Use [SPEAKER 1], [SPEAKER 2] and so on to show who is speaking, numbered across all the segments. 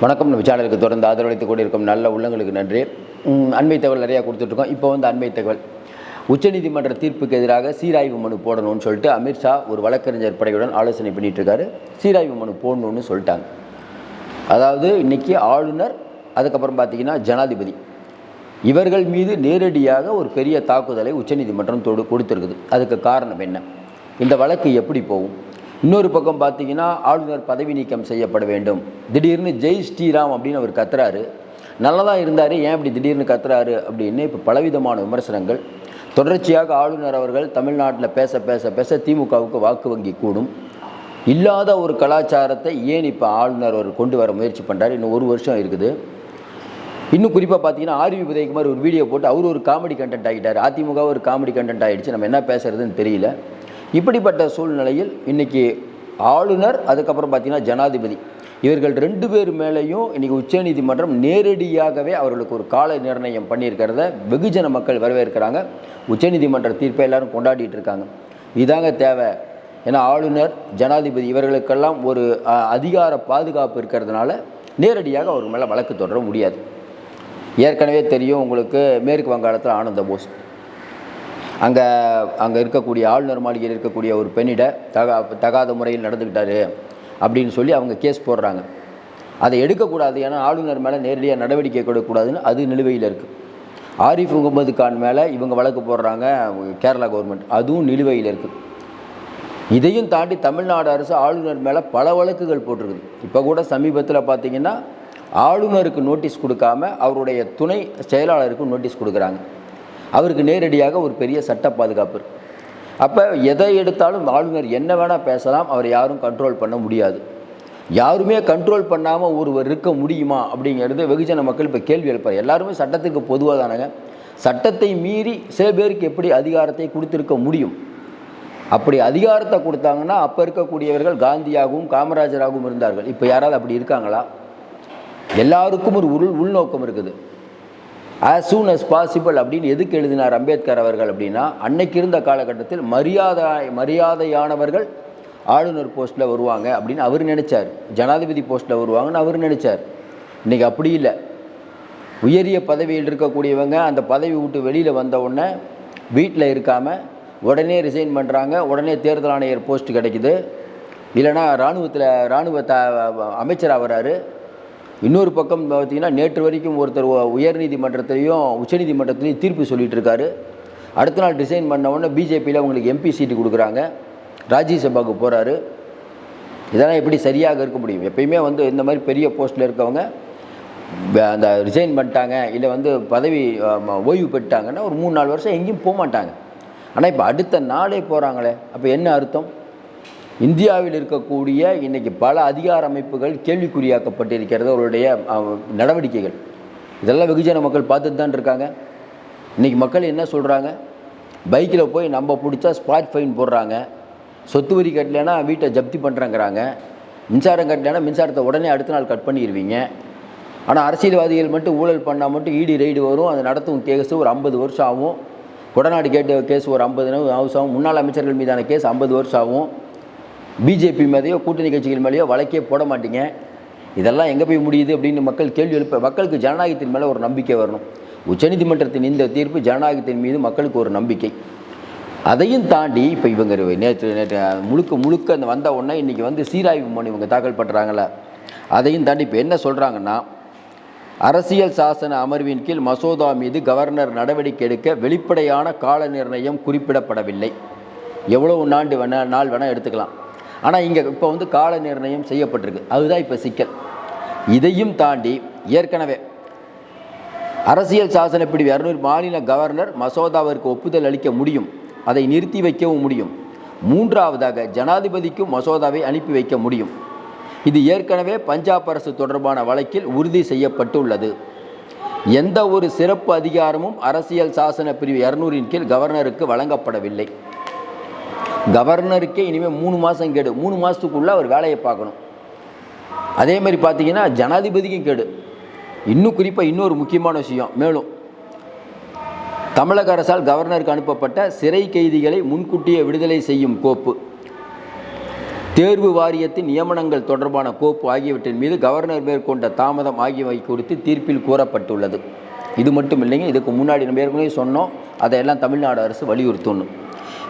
[SPEAKER 1] வணக்கம். நம்ம சேனலுக்கு தொடர்ந்து ஆதரவளித்துக் கொண்டிருக்கும் நல்ல உள்ளங்களுக்கு நன்றி. அண்மை தகவல் நிறையா கொடுத்துட்ருக்கோம். இப்போ வந்து அண்மை தகவல். உச்சநீதிமன்ற தீர்ப்புக்கு எதிராக சீராய்வு மனு போடணும்னு சொல்லிட்டு அமித்ஷா ஒரு வழக்கறிஞர் படையுடன் ஆலோசனை பண்ணிகிட்ருக்காரு சீராய்வு மனு போடணும்னு சொல்லிட்டாங்க. அதாவது இன்னைக்கு ஆளுநர் அதுக்கப்புறம் பார்த்தீங்கன்னா ஜனாதிபதி. இவர்கள் மீது நேரடியாக ஒரு பெரிய தாக்குதலை உச்சநீதிமன்றம் தொடு கொடுத்துருக்குது. அதுக்கு காரணம் என்ன? இந்த வழக்கு எப்படி போகும்? இன்னொரு பக்கம் பார்த்தீங்கன்னா ஆளுநர் பதவி நீக்கம் செய்யப்பட வேண்டும். திடீர்னு ஜெய் ஸ்ரீராம் அப்படின்னு அவர் கத்துறாரு. நல்லதாக இருந்தார் ஏன் இப்படி திடீர்னு கத்துறாரு அப்படின்னு இப்போ பலவிதமான விமர்சனங்கள். தொடர்ச்சியாக ஆளுநர் அவர்கள் தமிழ்நாட்டில் பேச பேச பேச திமுகவுக்கு வாக்கு வங்கி கூடும். இல்லாத ஒரு கலாச்சாரத்தை ஏன் இப்போ ஆளுநர் அவர் கொண்டு வர முயற்சி பண்ணுறாரு இன்னும் ஒரு வருஷம் இருக்குது. இன்னும் குறிப்பாக பார்த்தீங்கன்னா ஆர்வி உதயகுமார் ஒரு வீடியோ போட்டு அவர் ஒரு காமெடி கண்டென்ட் ஆகிட்டார். அதிமுக ஒரு காமெடி கண்டென்ட் ஆகிடுச்சு நம்ம என்ன பேசுறதுன்னு தெரியல. இப்படிப்பட்ட சூழ்நிலையில் இன்றைக்கி ஆளுநர் அதுக்கப்புறம் பார்த்திங்கன்னா ஜனாதிபதி. இவர்கள் ரெண்டு பேர் மேலேயும் இன்றைக்கி உச்சநீதிமன்றம் நேரடியாகவே அவர்களுக்கு ஒரு கால நிர்ணயம் பண்ணியிருக்கிறத வெகுஜன மக்கள் வரவேற்கிறாங்க. உச்சநீதிமன்ற தீர்ப்பை எல்லாரும் கொண்டாடிட்டு இருக்காங்க. இதாங்க தேவை. ஏன்னா ஆளுநர் ஜனாதிபதி இவர்களுக்கெல்லாம் ஒரு அதிகார பாதுகாப்பு இருக்கிறதுனால நேரடியாக அவர் மேலே வழக்கு தொடர முடியாது. ஏற்கனவே தெரியும் உங்களுக்கு மேற்கு வங்காளத்தில் ஆனந்த போஸ். அங்கே அங்கே இருக்கக்கூடிய ஆளுநர் மாளிகையில் இருக்கக்கூடிய ஒரு பெண்ணிட தகா தகாத முறையில் நடந்துக்கிட்டாரு அப்படின்னு சொல்லி அவங்க கேஸ் போடுறாங்க. அதை எடுக்கக்கூடாது ஏன்னா ஆளுநர் மேலே நேரடியாக நடவடிக்கை கொடுக்கக்கூடாதுன்னு அது நிலுவையில் இருக்குது ஆரிஃப் முகமது கான் மேலே இவங்க வழக்கு போடுறாங்க கேரளா கவர்மெண்ட் அதுவும் நிலுவையில் இருக்குது இதையும் தாண்டி தமிழ்நாடு அரசு ஆளுநர் மேலே பல வழக்குகள் போட்டிருக்குது. இப்போ கூட சமீபத்தில் பார்த்தீங்கன்னா ஆளுநருக்கு நோட்டீஸ் கொடுக்காம அவருடைய துணை செயலாளருக்கு நோட்டீஸ் கொடுக்குறாங்க. அவருக்கு நேரடியாக ஒரு பெரிய சட்ட பாதுகாப்பு அப்போ எதை எடுத்தாலும் ஆளுநர் என்ன வேணால் பேசலாம் அவரை யாரும் கண்ட்ரோல் பண்ண முடியாது. யாருமே கண்ட்ரோல் பண்ணாமல் ஒருவர் இருக்க முடியுமா அப்படிங்கிறது வெகுஜன மக்கள் இப்போ கேள்வி எழுப்பார் எல்லாருமே சட்டத்துக்கு பொதுவாக தானங்க. சட்டத்தை மீறி சில பேருக்கு எப்படி அதிகாரத்தை கொடுத்துருக்க முடியும்? அப்படி அதிகாரத்தை கொடுத்தாங்கன்னா அப்போ இருக்கக்கூடியவர்கள் காந்தியாகவும் காமராஜராகவும் இருந்தார்கள். இப்போ யாராவது அப்படி இருக்காங்களா? எல்லாருக்கும் ஒரு உள் உள்நோக்கம் இருக்குது. ஆஸ் சூன் அஸ் பாசிபிள் அப்படின்னு எதுக்கு எழுதினார் அம்பேத்கர் அவர்கள் அப்படின்னா அன்னைக்கு இருந்த காலகட்டத்தில் மரியாதை மரியாதையானவர்கள் ஆளுநர் போஸ்ட்டில் வருவாங்க அப்படின்னு அவர் நினச்சார். ஜனாதிபதி போஸ்ட்டில் வருவாங்கன்னு அவர் நினச்சார். இன்னைக்கு அப்படி இல்லை. உயரிய பதவியில் இருக்கக்கூடியவங்க அந்த பதவி விட்டு வெளியில் வந்த உடனே வீட்டில் இருக்காமல் உடனே ரிசைன் பண்ணுறாங்க உடனே தேர்தல் ஆணையர் போஸ்ட் கிடைக்குது. இல்லைன்னா இராணுவத்தில் இராணுவ த அமைச்சராக வராரு இன்னொரு பக்கம் பார்த்தீங்கன்னா நேற்று வரைக்கும் ஒருத்தர் உ- உயர்நீதிமன்றத்திலையும் உச்சநீதிமன்றத்திலையும் தீர்ப்பு சொல்லிகிட்டு இருக்காரு அடுத்த நாள் டிசைன் பண்ண உடனே பிஜேபியில் அவங்களுக்கு எம்பி சீட்டு கொடுக்குறாங்க. ராஜ்யசபாவுக்கு போகிறாரு இதெல்லாம் எப்படி சரியாக இருக்க முடியும்? எப்பயுமே வந்து இந்த மாதிரி பெரிய போஸ்ட்டில் இருக்கவங்க அந்த ரிசைன் பண்ணிட்டாங்க இல்லை வந்து பதவி ஓய்வு பெற்றாங்கன்னா ஒரு மூணு நாலு வருஷம் எங்கேயும் போக மாட்டாங்க ஆனால் இப்போ அடுத்த நாளே போகிறாங்களே அப்போ என்ன அர்த்தம்? இந்தியாவில் இருக்கக்கூடிய இன்றைக்கி பல அதிகார அமைப்புகள் கேள்விக்குறியாக்கப்பட்டிருக்கிறது. அவருடைய நடவடிக்கைகள். இதெல்லாம் வெகுஜன மக்கள் பார்த்துட்டு தான் இருக்காங்க. இன்றைக்கி மக்கள் என்ன சொல்கிறாங்க பைக்கில் போய் நம்ம பிடிச்சா ஸ்பாட் ஃபைன் போடுறாங்க. சொத்து வரி கட்டலைன்னா வீட்டை ஜப்தி பண்ணுறேங்கிறாங்க மின்சாரம் கட்டலைன்னா மின்சாரத்தை உடனே அடுத்த நாள் கட் பண்ணிடுவீங்க ஆனால் அரசியல்வாதிகள் மட்டும் ஊழல் பண்ணால் மட்டும் இடி ரைடு வரும். அது நடத்தும் கேஸ் ஒரு ஐம்பது வருஷம் ஆகும். கொடநாடு கேட்டு கேஸ் ஒரு ஐம்பது ஹவுஸ் ஆகும். முன்னாள் அமைச்சர்கள் மீதான கேஸ் ஐம்பது வருஷம் ஆகும். பிஜேபி மேலேயோ கூட்டணி கட்சிகள் மேலேயோ வழக்கே போட மாட்டீங்க. இதெல்லாம் எங்கே போய் முடியுது அப்படின்னு மக்கள் கேள்வி எழுப்ப மக்களுக்கு ஜனநாயகத்தின் மேலே ஒரு நம்பிக்கை வரணும். உச்சநீதிமன்றத்தின் இந்த தீர்ப்பு ஜனநாயகத்தின் மீது மக்களுக்கு ஒரு நம்பிக்கை. அதையும் தாண்டி இப்போ இவங்க நேற்று நேற்று முழுக்க முழுக்க அந்த வந்த உடனே இன்றைக்கி வந்து சீராய்வு மனு இவங்க தாக்கல் பண்ணுறாங்களே அதையும் தாண்டி இப்போ என்ன சொல்கிறாங்கன்னா அரசியல் சாசன அமர்வின் கீழ் மசோதா மீது கவர்னர் நடவடிக்கை எடுக்க வெளிப்படையான கால நிர்ணயம் குறிப்பிடப்படவில்லை. எவ்வளவு நாண்டு வேணால் நாள் வேணால் எடுத்துக்கலாம். ஆனால் இங்கே இப்போ வந்து கால நிர்ணயம் செய்யப்பட்டிருக்கு. அதுதான் இப்போ சிக்கல். இதையும் தாண்டி ஏற்கனவே அரசியல் சாசன பிரிவு இரநூறு மாநில கவர்னர் மசோதாவிற்கு ஒப்புதல் அளிக்க முடியும். அதை நிறுத்தி வைக்கவும் முடியும். மூன்றாவதாக ஜனாதிபதிக்கும் மசோதாவை அனுப்பி வைக்க முடியும். இது ஏற்கனவே பஞ்சாப் அரசு தொடர்பான வழக்கில் உறுதி செய்யப்பட்டுள்ளது. எந்த ஒரு சிறப்பு அதிகாரமும் அரசியல் சாசன பிரிவு இரநூறின் கீழ் கவர்னருக்கு வழங்கப்படவில்லை. கவர்னருக்கே இனிமேல் மூணு மாதம் கேடு. மூணு மாதத்துக்குள்ளே அவர் வேலையை பார்க்கணும். அதே மாதிரி பார்த்தீங்கன்னா ஜனாதிபதிக்கும் கேடு. இன்னும் குறிப்பாக இன்னொரு முக்கியமான விஷயம். மேலும் தமிழக அரசால் கவர்னருக்கு அனுப்பப்பட்ட சிறை கைதிகளை முன்கூட்டியே விடுதலை செய்யும் கோப்பு தேர்வு வாரியத்தின் நியமனங்கள் தொடர்பான கோப்பு ஆகியவற்றின் மீது கவர்னர் மேற்கொண்ட தாமதம் ஆகியவை குறித்து தீர்ப்பில் கூறப்பட்டுள்ளது. இது மட்டும் இல்லைங்க இதுக்கு முன்னாடி நம்ம ஏற்கனவே சொன்னோம் அதையெல்லாம் தமிழ்நாடு அரசு வலியுறுத்தணும்.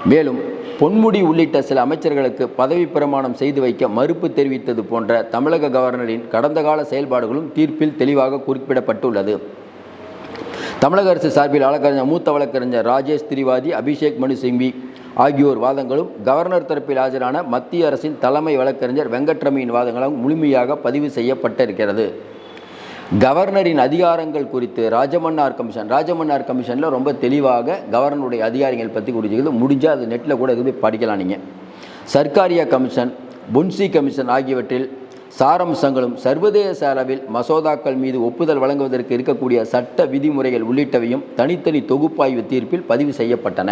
[SPEAKER 1] மேலும் பொன்முடி உள்ளிட்ட சில அமைச்சர்களுக்கு பதவி பிரமாணம் செய்து வைக்க மறுப்பு தெரிவித்தது போன்ற தமிழக கவர்னரின் கடந்த கால செயல்பாடுகளும் தீர்ப்பில் தெளிவாக குறிப்பிடப்பட்டுள்ளது. தமிழக அரசு சார்பில் வழக்கறிஞர் மூத்த வழக்கறிஞர் ராஜேஷ் திரிவாதி அபிஷேக் மனு சிங்வி ஆகியோர் வாதங்களும் கவர்னர் தரப்பில் ஆஜரான மத்திய அரசின் தலைமை வழக்கறிஞர் வெங்கட்ரமியின் வாதங்களும் முழுமையாக பதிவு செய்யப்பட்டிருக்கிறது. கவர்னரின் அதிகாரங்கள் குறித்து ராஜமன்னார் கமிஷன் ராஜமன்னார் கமிஷனில் ரொம்ப தெளிவாக கவர்னருடைய அதிகாரிகள் பற்றி குறிச்சிக்கிறது முடிஞ்சால் அது நெட்டில் கூட இது படிக்கலாம் நீங்கள் சர்க்காரியா கமிஷன் புன்சி கமிஷன் ஆகியவற்றில் சாரம்சங்களும் சர்வதேச அளவில் மசோதாக்கள் மீது ஒப்புதல் வழங்குவதற்கு இருக்கக்கூடிய சட்ட விதிமுறைகள் உள்ளிட்டவையும் தனித்தனி தொகுப்பாய்வு தீர்ப்பில் பதிவு செய்யப்பட்டன.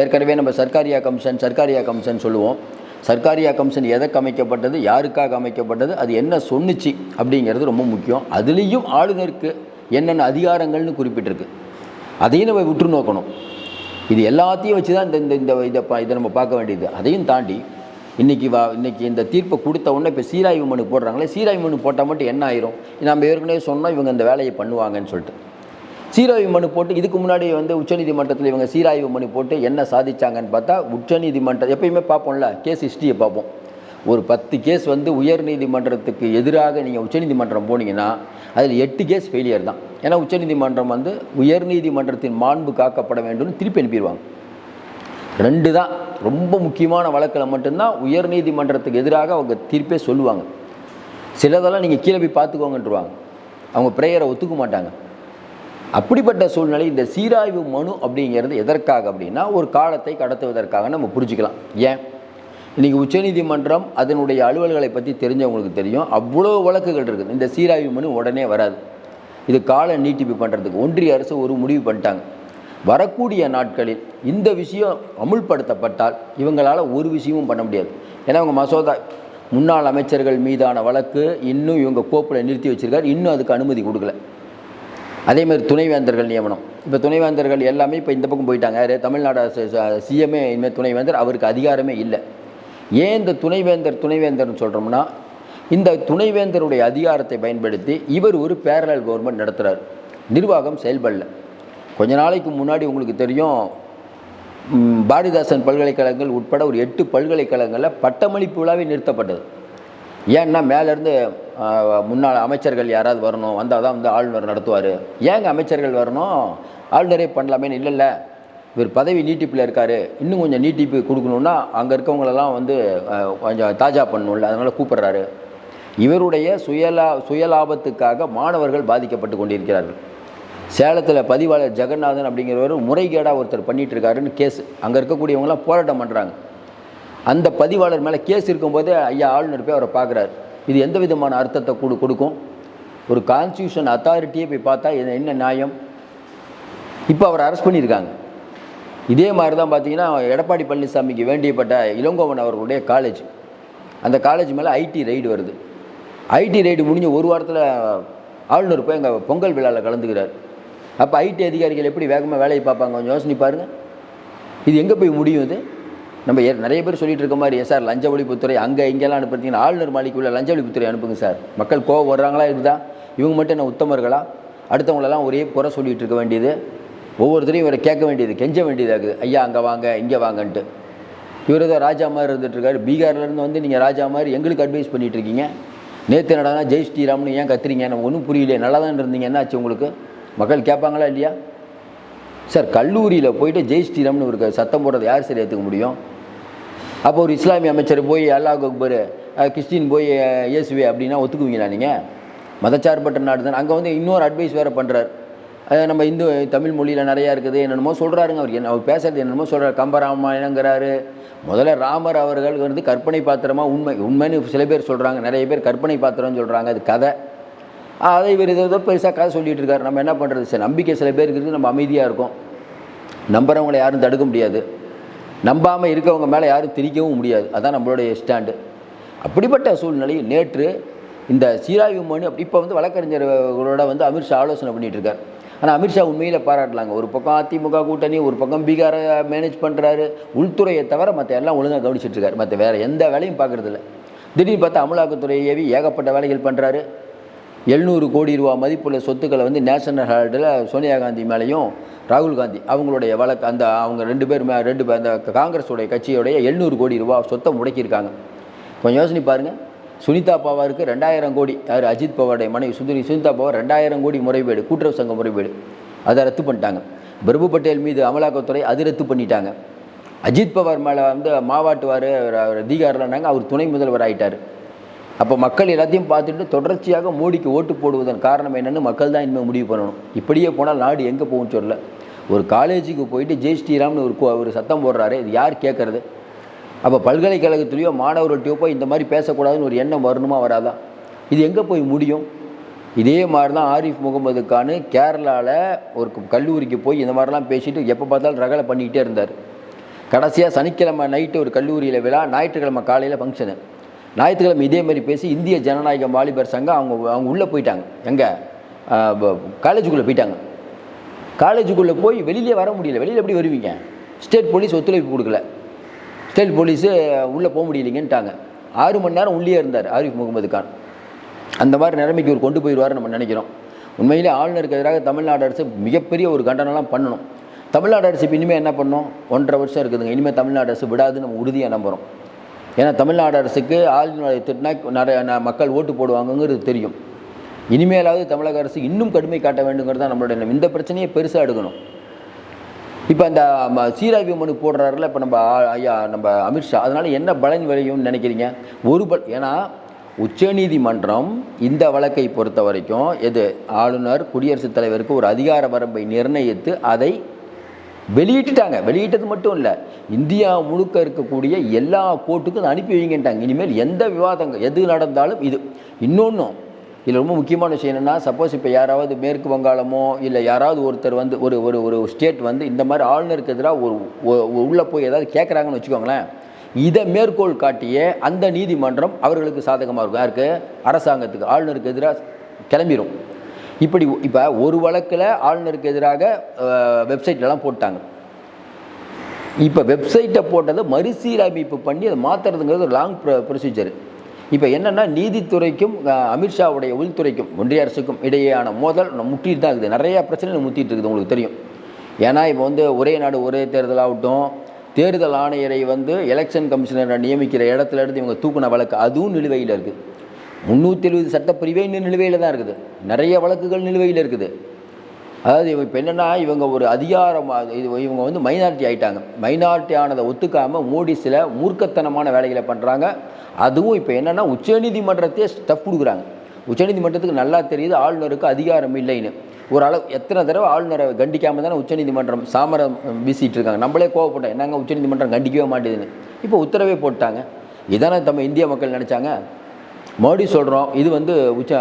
[SPEAKER 1] ஏற்கனவே நம்ம சர்க்காரியா கமிஷன் சர்க்காரியா கமிஷன் சொல்லுவோம். சர்க்காரியா கமிஷன் எதற்கு அமைக்கப்பட்டது யாருக்காக அமைக்கப்பட்டது அது என்ன சொன்னுச்சு அப்படிங்கிறது ரொம்ப முக்கியம். அதுலேயும் ஆளுநருக்கு என்னென்ன அதிகாரங்கள்னு குறிப்பிட்டிருக்கு. அதையும் நம்ம விற்று நோக்கணும். இது எல்லாத்தையும் வச்சு தான் இந்த இந்த இந்த இதை பா இதை நம்ம பார்க்க வேண்டியது. அதையும் தாண்டி இன்றைக்கி வா இன்றைக்கி இந்த தீர்ப்பை கொடுத்த உடனே இப்போ சீராய்வு மனு போடுறாங்களே சீராய்வு மனு போட்டால் மட்டும் என்ன ஆயிரும்? நம்ம ஏற்கனவே சொன்னோம் இவங்க இந்த வேலையை பண்ணுவாங்கன்னு சொல்லிட்டு. சீராய்வு மனு போட்டு இதுக்கு முன்னாடி வந்து உச்சநீதிமன்றத்தில் இவங்க சீராய்வு மனு போட்டு என்ன சாதிச்சாங்கன்னு பார்த்தா உச்சநீதிமன்றம் எப்பயுமே பார்ப்போம்ல கேஸ் ஹிஸ்ட்ரியை பார்ப்போம். ஒரு பத்து கேஸ் வந்து உயர்நீதிமன்றத்துக்கு எதிராக நீங்கள் உச்சநீதிமன்றம் போனீங்கன்னா அதில் எட்டு கேஸ் ஃபெயிலியர் தான். ஏன்னா உச்சநீதிமன்றம் வந்து உயர்நீதிமன்றத்தின் மாண்பு காக்கப்பட வேண்டும்னு திருப்பி அனுப்பிடுவாங்க. ரெண்டு தான். ரொம்ப முக்கியமான வழக்கில் மட்டும்தான் உயர்நீதிமன்றத்துக்கு எதிராக அவங்க தீர்ப்பே சொல்லுவாங்க. சிலதெல்லாம் நீங்கள் கீழே போய் பார்த்துக்கோங்கன்றுவாங்க. அவங்க ப்ரேயரை ஒத்துக்க மாட்டாங்க. அப்படிப்பட்ட சூழ்நிலை இந்த சீராய்வு மனு அப்படிங்கிறது எதற்காக அப்படின்னா ஒரு காலத்தை கடத்துவதற்காக நம்ம புரிஞ்சுக்கலாம். ஏன்? இன்றைக்கி உச்சநீதிமன்றம் அதனுடைய அலுவல்களை பற்றி தெரிஞ்சவங்களுக்கு தெரியும். அவ்வளோ வழக்குகள் இருக்குது. இந்த சீராய்வு மனு உடனே வராது. இது கால நீட்டிப்பு பண்ணுறதுக்கு ஒன்றிய அரசு ஒரு முடிவு பண்ணிட்டாங்க. வரக்கூடிய நாட்களில் இந்த விஷயம் அமுல்படுத்தப்பட்டால் இவங்களால் ஒரு விஷயமும் பண்ண முடியாது. ஏன்னா அவங்க மசோதா முன்னாள் அமைச்சர்கள் மீதான வழக்கு இன்னும் இவங்க கோப்பில் நிறுத்தி வச்சுருக்காரு. இன்னும் அதுக்கு அனுமதி கொடுக்கல. அதே மாதிரி துணைவேந்தர்கள் நியமனம். இப்போ துணைவேந்தர்கள் எல்லாமே இப்போ இந்த பக்கம் போயிட்டாங்க. யாரு? தமிழ்நாடு சிஎம்ஏ இனிமேல் துணைவேந்தர். அவருக்கு அதிகாரமே இல்லை. ஏன் இந்த துணைவேந்தர் துணைவேந்தர்னு சொல்கிறோம்னா இந்த துணைவேந்தருடைய அதிகாரத்தை பயன்படுத்தி இவர் ஒரு பேரலல் கவர்மெண்ட் நடத்துகிறார் நிர்வாகம் செயல்படல. கொஞ்ச நாளைக்கு முன்னாடி உங்களுக்கு தெரியும் பாரதிதாசன் பல்கலைக்கழகங்கள் உட்பட ஒரு எட்டு பல்கலைக்கழகங்களில் பட்டமளிப்பு விழாவே நிறுத்தப்பட்டது. ஏன்னா மேலேருந்து முன்னாள் அமைச்சர்கள் யாராவது வரணும் வந்தால் தான் வந்து ஆளுநர் நடத்துவார். ஏங்க அமைச்சர்கள் வரணும்? ஆளுநரே பண்ணலாமேன்னு இல்லைல்ல. இவர் பதவி நீட்டிப்பில் இருக்கார். இன்னும் கொஞ்சம் நீட்டிப்பு கொடுக்கணுன்னா அங்கே இருக்கவங்களெல்லாம் வந்து கொஞ்சம் தாஜா பண்ணணும்ல. அதனால் கூப்பிட்றாரு. இவருடைய சுயலா சுயலாபத்துக்காக மாணவர்கள் பாதிக்கப்பட்டு கொண்டிருக்கிறார்கள். சேலத்தில் பதிவாளர் ஜெகநாதன் அப்படிங்கிறவர் முறைகேடாக ஒருத்தர் பண்ணிகிட்டு இருக்காருன்னு கேஸ். அங்கே இருக்கக்கூடியவங்களாம் போராட்டம் பண்ணுறாங்க அந்த பதிவாளர் மேலே கேஸ் இருக்கும்போதே ஐயா ஆளுநர் போய் அவரை பார்க்குறாரு. இது எந்த விதமான அர்த்தத்தை கொடு கொடுக்கும்? ஒரு கான்ஸ்டியூஷன் அத்தாரிட்டியை போய் பார்த்தா என்ன நியாயம்? இப்போ அவர் அரெஸ்ட் பண்ணியிருக்காங்க. இதே மாதிரி தான் பார்த்தீங்கன்னா எடப்பாடி பழனிசாமிக்கு வேண்டியப்பட்ட இளங்கோவன் அவர்களுடைய காலேஜ் அந்த காலேஜ் மேலே ஐடி ரைடு வருது. ஐடி ரைடு முடிஞ்ச ஒரு வாரத்தில் ஆளுநர் போய் எங்கள் பொங்கல் விழாவில் கலந்துக்கிறார். அப்போ ஐடி அதிகாரிகள் எப்படி வேகமாக வேலையை பார்ப்பாங்க? கொஞ்சம் யோசனை பாருங்கள் இது எங்கே போய் முடியும் இது? நம்ம ஏ- நிறைய பேர் சொல்லிட்டு இருக்க மாதிரி சார் லஞ்ச ஒழிப்புத்துறை அங்கே இங்கெல்லாம் அனுப்புறீங்கன்னா ஆளுநர் மாளிகைக்குள்ள லஞ்ச ஒழிப்புத்துறை அனுப்புங்க சார். மக்கள் கோவம் வர்றாங்களா இருக்குதா? இவங்க மட்டும் என்ன உத்தமர்களா அடுத்தவங்களெல்லாம் ஒரே குறை சொல்லிட்டு இருக்க வேண்டியது. ஒவ்வொருத்தரையும் இவரை கேட்க வேண்டியது கெஞ்ச வேண்டியதாக இருக்குது. ஐயா அங்கே வாங்க இங்கே வாங்கன்ட்டு. இவர் ஏதோ ராஜா மாதிரி இருந்துட்டுருக்காரு பீகார்லேருந்து வந்து நீங்கள் ராஜா மாதிரி எங்களுக்கு அட்வைஸ் பண்ணிகிட்ருக்கீங்க இருக்கீங்க. நேற்று நடனா ஜெய் ஸ்ரீராம்னு ஏன் கத்துறீங்க? நம்ம ஒன்றும் புரியலையே. நல்லா தான் இருந்தீங்க. என்னாச்சு உங்களுக்கு? மக்கள் கேட்பாங்களா இல்லையா? சார் கல்லூரியில் போயிட்டு ஜெய் ஸ்ரீராம்னு ஒரு சத்தம் போடுறது யார் சரி ஏற்றுக்க முடியும்? அப்போ ஒரு இஸ்லாமிய அமைச்சர் போய் அல்லாஹ் அக்பர் கிறிஸ்டின் போய் இயேசுவே அப்படின்னா ஒத்துக்குவீங்களா நீங்கள் மதச்சார்பற்ற நாடு தான். அங்கே வந்து இன்னொரு அட்வைஸ் வேறு பண்ணுறாரு நம்ம இந்து தமிழ் மொழியில் நிறையா இருக்குது என்னென்னமோ சொல்கிறாருங்க அவர். என்ன அவர் பேசுறது என்னென்னமோ சொல்கிறார் கம்பராமாயணங்கிறாரு. முதல்ல ராமர் அவர்கள் வந்து கற்பனை பாத்திரமாக உண்மை உண்மைன்னு சில பேர் சொல்கிறாங்க நிறைய பேர் கற்பனை பாத்திரம்னு சொல்கிறாங்க அது கதை. அதை இவர் ஏதோ பெருசாக கதை சொல்லிகிட்டு இருக்காரு. நம்ம என்ன பண்ணுறது சார் நம்பிக்கை சில பேருக்கு நம்ம அமைதியாக இருக்கும். நம்புறவங்களை யாரும் தடுக்க முடியாது. நம்பாமல் இருக்கவங்க மேலே யாரும் திரிக்கவும் முடியாது. அதான் நம்மளுடைய ஸ்டாண்டு. அப்படிப்பட்ட சூழ்நிலையில் நேற்று இந்த சீராய்வு மனு அப்படி இப்போ வந்து வழக்கறிஞர்களோட வந்து அமித்ஷா ஆலோசனை பண்ணிட்டு இருக்கார். ஆனால் அமித்ஷா உண்மையில் பாராட்டலாங்க. ஒரு பக்கம் அதிமுக கூட்டணி ஒரு பக்கம் பீகாரை மேனேஜ் பண்ணுறாரு உள்துறையை தவிர மற்ற எல்லாம் ஒழுங்காக கவனிச்சிட்ருக்காரு மற்ற வேறு எந்த வேலையும் பார்க்குறதில்ல. திடீர்னு பார்த்தா அமலாக்கத்துறை ஏவி ஏகப்பட்ட வேலைகள் பண்ணுறாரு எழுநூறு கோடி ரூபா மதிப்புள்ள சொத்துக்களை வந்து நேஷனல் ஹெரால்டில் சோனியா காந்தி மேலேயும் ராகுல் காந்தி அவங்களுடைய வழக்கு அந்த அவங்க ரெண்டு பேர் மே ரெண்டு பேர் அந்த காங்கிரஸுடைய கட்சியுடைய எழுநூறு கோடி ரூபா சொத்தை முடக்கியிருக்காங்க. கொஞ்சம் யோசனை பாருங்கள் சுனிதா பவாருக்கு ரெண்டாயிரம் கோடி யார் அஜித் பவாருடைய மனைவி சுந்தரி சுனிதா பவார் ரெண்டாயிரம் கோடி முறைகேடு கூட்டுறவு சங்க முறைகேடு அதை ரத்து பண்ணிட்டாங்க. பிரபு பட்டேல் மீது அமலாக்கத்துறை அது ரத்து பண்ணிட்டாங்க. அஜித் பவார் மேலே வந்து மாவாட்டுவார் அதிகாரில்னாங்க அவர் துணை முதல்வர் ஆகிட்டார் அப்போ மக்கள் எல்லாத்தையும் பார்த்துட்டு தொடர்ச்சியாக மோடிக்கு ஓட்டு போடுவதன் காரணம் என்னென்னு மக்கள் தான் இனிமேல் முடிவு பண்ணணும். இப்படியே போனால் நாடு எங்கே போகும்னு சொல்லல. ஒரு காலேஜுக்கு போயிட்டு ஜெய் ஸ்ரீராம்னு ஒரு ஒரு சத்தம் போடுறாரு இது யார் கேட்குறது? அப்போ பல்கலைக்கழகத்துலேயோ மாணவர்கள்ட்டையோ போய் இந்த மாதிரி பேசக்கூடாதுன்னு ஒரு எண்ணம் வரணுமா வராதா? இது எங்கே போய் முடியும்? இதே மாதிரி தான் ஆரிஃப் முகமது கான் கேரளாவில் ஒரு கல்லூரிக்கு போய் இந்த மாதிரிலாம் பேசிட்டு எப்போ பார்த்தாலும் ரகலை பண்ணிக்கிட்டே இருந்தார். கடைசியாக சனிக்கிழமை நைட்டு ஒரு கல்லூரியில் விழா ஞாயிற்றுக்கிழமை காலையில் ஃபங்க்ஷனு ஞாயிற்றுக்கிழமை இதே மாதிரி பேசி இந்திய ஜனநாயக வாலிபர் சங்கம் அவங்க அவங்க உள்ளே போயிட்டாங்க. எங்கே? காலேஜுக்குள்ளே போயிட்டாங்க. காலேஜுக்குள்ளே போய் வெளியிலே வர முடியல. வெளியில் எப்படி வருவீங்க? ஸ்டேட் போலீஸ் ஒத்துழைப்பு கொடுக்கல. ஸ்டேட் போலீஸு உள்ளே போக முடியலைங்கன்ட்டாங்க. ஆறு மணி நேரம் உள்ளே இருந்தார் ஆரிஃப் முகமது கான். அந்த மாதிரி நிலைமைக்கு ஒரு கொண்டு போயிடுவார் நம்ம நினைக்கிறோம். உண்மையிலே ஆளுநருக்கு எதிராக தமிழ்நாடு அரசு மிகப்பெரிய ஒரு கண்டனம்லாம் பண்ணணும். தமிழ்நாடு அரசு இப்போ இனிமேல் என்ன பண்ணணும் ஒன்றரை வருஷம் இருக்குதுங்க. இனிமேல் தமிழ்நாடு அரசு விடாதுன்னு நம்ம உறுதியாக நம்புகிறோம் ஏன்னா தமிழ்நாடு அரசுக்கு ஆளுநரை திட்டினா நிறைய மக்கள் ஓட்டு போடுவாங்கங்கிறது தெரியும். இனிமேலாவது தமிழக அரசு இன்னும் கடுமை காட்ட வேண்டுங்கிறது தான் நம்மளுடைய எண்ணம். இந்த பிரச்சனையை பெருசாக எடுக்கணும். இப்போ அந்த ம, சீராய்வு மனு போடுறாருல இப்போ நம்ம ஐயா நம்ம அமித்ஷா அதனால் என்ன பலன் விளையும்னு நினைக்கிறீங்க? ஒரு பல் ஏன்னா உச்சநீதிமன்றம் இந்த வழக்கை பொறுத்த வரைக்கும் எது ஆளுநர் குடியரசுத் தலைவருக்கு ஒரு அதிகார வரம்பை நிர்ணயித்து அதை வெளியிட்டுட்டாங்க. வெளியிட்டது மட்டும் இல்லை. இந்தியா முழுக்க இருக்கக்கூடிய எல்லா கோர்ட்டுக்கும் அனுப்பி வைங்கன்ட்டாங்க. இனிமேல் எந்த விவாதங்கள் எது நடந்தாலும் இது. இன்னொன்றும் இதில் ரொம்ப முக்கியமான விஷயம் என்னென்னா சப்போஸ் இப்போ யாராவது மேற்கு வங்காளமோ இல்லை யாராவது ஒருத்தர் வந்து ஒரு ஒரு ஒரு ஸ்டேட் வந்து இந்த மாதிரி ஆளுநருக்கு எதிராக ஒரு உள்ளே போய் ஏதாவது கேட்குறாங்கன்னு வச்சுக்கோங்களேன். இதை மேற்கோள் காட்டிய அந்த நீதிமன்றம் அவர்களுக்கு சாதகமாக இருக்கும். யாருக்கு? அரசாங்கத்துக்கு. ஆளுநருக்கு எதிராக கிளம்பிடும் இப்படி இப்போ ஒரு வழக்கில் ஆளுநருக்கு எதிராக வெப்சைட்லலாம் போட்டாங்க. இப்போ வெப்சைட்டை போட்டதை மறுசீரமைப்பு பண்ணி அதை மாற்றுறதுங்கிறது ஒரு லாங் ப்ரொசீஜர் இப்போ என்னென்னா நீதித்துறைக்கும் அமித்ஷாவுடைய உள்துறைக்கும் ஒன்றிய அரசுக்கும் இடையேயான மோதல் முட்டிட்டு தான் இருக்குது. நிறையா பிரச்சனைகள் முட்டிட்டு இருக்குது உங்களுக்கு தெரியும். ஏன்னா இப்போ வந்து ஒரே நாடு ஒரே தேர்தல் ஆகட்டும். தேர்தல் ஆணையரை வந்து எலெக்ஷன் கமிஷனரை நியமிக்கிற இடத்துல இருந்து இவங்க தூக்குன வழக்கு அதுவும் நிலுவையில் இருக்குது முந்நூற்றி எழுபது சட்டப்பிரிவே இன்னும் நிலுவையில் தான் இருக்குது. நிறைய வழக்குகள் நிலுவையில் இருக்குது. அதாவது இவங்க இப்போ என்னென்னா இவங்க ஒரு அதிகாரம் இது இவங்க வந்து மைனாரிட்டி ஆகிட்டாங்க மைனாரிட்டி ஆனதை ஒத்துக்காமல் மோடி சில மூர்க்கத்தனமான வேலைகளை பண்ணுறாங்க அதுவும் இப்போ என்னென்னா உச்சநீதிமன்றத்தையே ஸ்டப் கொடுக்குறாங்க. உச்சநீதிமன்றத்துக்கு நல்லா தெரியுது ஆளுநருக்கு அதிகாரம் இல்லைன்னு. ஒரு அளவு எத்தனை தடவை ஆளுநரை கண்டிக்காமல் தானே உச்சநீதிமன்றம் சாமரம் வீசிகிட்டு இருக்காங்க. நம்மளே கோவப்பட்டோம் என்னங்க உச்சநீதிமன்றம் கண்டிக்கவே மாட்டேதுன்னு. இப்போ உத்தரவே போட்டாங்க. இதானே நம்ம இந்திய மக்கள் நினச்சாங்க. மறுபடியும் சொல்கிறோம் இது வந்து உச்ச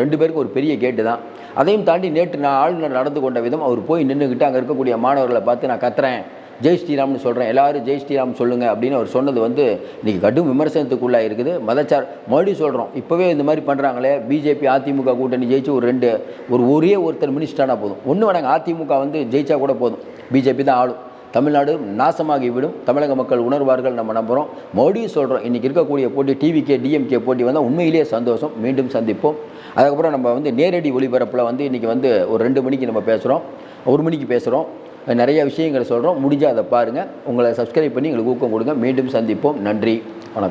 [SPEAKER 1] ரெண்டு பேருக்கு ஒரு பெரிய கேட்டு தான். அதையும் தாண்டி நேற்று நான் ஆளுநர் நடந்து கொண்ட விதம் அவர் போய் நின்றுக்கிட்டு அங்கே இருக்கக்கூடிய மாணவர்களை பார்த்து நான் கத்துறேன். ஜெய் ஸ்ரீராம்னு சொல்கிறேன் எல்லோரும் ஜெய் ஸ்ரீராம் சொல்லுங்கள் அப்படின்னு அவர் சொன்னது வந்து இன்றைக்கி கடும் விமர்சனத்துக்குள்ளாக இருக்குது. மதச்சார் மறுபடியும் சொல்கிறோம் இப்போவே இந்த மாதிரி பண்ணுறாங்களே பிஜேபி அதிமுக கூட்டணி ஜெயிச்சு ஒரு ரெண்டு ஒரு ஒரே ஒருத்தர் மினிஸ்டரானா போதும். ஒன்று வேணாங்க அதிமுக வந்து ஜெயிச்சா கூட போதும். பிஜேபி தான் ஆளும். தமிழ்நாடு நாசமாகிவிடும். தமிழக மக்கள் உணர்வார்கள் நம்ம நம்புகிறோம் மோடி சொல்கிறோம் இன்றைக்கி இருக்கக்கூடிய போட்டி டிவிகே டிஎம்கே போட்டி வந்தால் உண்மையிலேயே சந்தோஷம். மீண்டும் சந்திப்போம். அதுக்கப்புறம் நம்ம வந்து நேரடி ஒளிபரப்பில் வந்து இன்றைக்கி வந்து ஒரு ரெண்டு மணிக்கு நம்ம பேசுகிறோம் ஒரு மணிக்கு பேசுகிறோம் நிறைய விஷயங்களை சொல்கிறோம் முடிஞ்சால் அதை பாருங்கள் உங்களை சப்ஸ்கிரைப் பண்ணி எங்களுக்கு ஊக்கம் கொடுங்க. மீண்டும் சந்திப்போம். நன்றி. வணக்கம்.